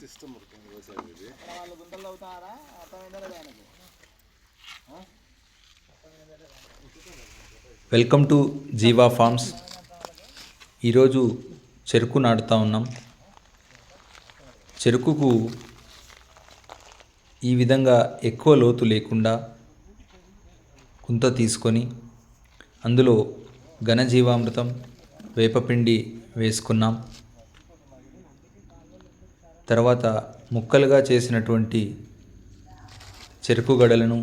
System ఇది. వాళ్ళు గుంతలు అవుతారా వెల్కమ్ టు జీవా ఫార్మ్స్. ఈరోజు చెరుకు నాటుతా ఉన్నాం. చెరుకుకు ఈ విధంగా ఎక్కువ లోతు లేకుండా కుంత తీసుకొని అందులో ఘనజీవామృతం వేపపిండి వేసుకున్నాం. తర్వాత ముక్కలుగా చేసినటువంటి చెరుకు గడలను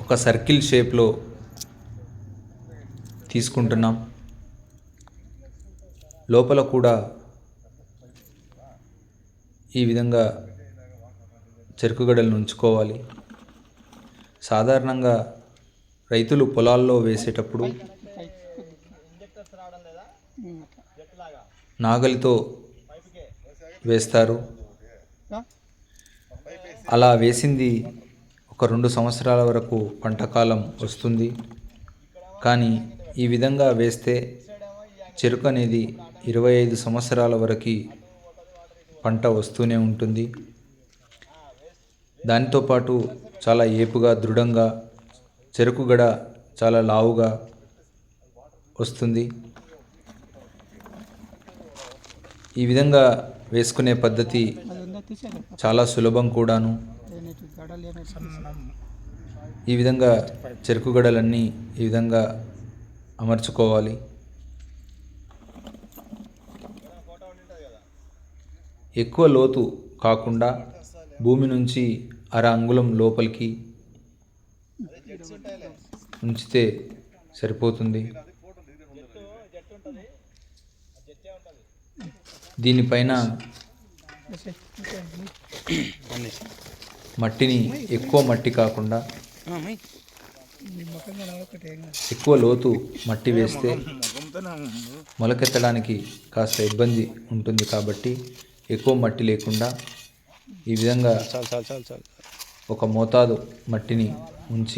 ఒక సర్కిల్ షేప్లో తీసుకుంటున్నాం. లోపల కూడా ఈ విధంగా చెరుకుగడలను ఉంచుకోవాలి. సాధారణంగా రైతులు పొలాల్లో వేసేటప్పుడు నాగలితో వేస్తారు. అలా వేసింది ఒక రెండు సంవత్సరాల వరకు పంటకాలం వస్తుంది. కానీ ఈ విధంగా వేస్తే చెరుకు అనేది ఇరవై ఐదు సంవత్సరాల వరకు పంట వస్తూనే ఉంటుంది. దానితో పాటు చాలా ఏపుగా దృఢంగా చెరుకు గడ చాలా లావుగా వస్తుంది. ఈ విధంగా వేసుకునే పద్ధతి చాలా సులభం కూడాను. ఈ విధంగా చెరుకు గడలన్నీ ఈ విధంగా అమర్చుకోవాలి. ఎక్కువ లోతు కాకుండా భూమి నుంచి అర అంగుళం లోపలికి ఉంచితే సరిపోతుంది. దీనిపైన మట్టిని ఎక్కువ మట్టి కాకుండా ఎక్కువ లోతు మట్టి వేస్తే మొలకెత్తడానికి కాస్త ఇబ్బంది ఉంటుంది కాబట్టి ఎక్కువ మట్టి లేకుండా ఈ విధంగా ఒక మోతాదు మట్టిని ఉంచి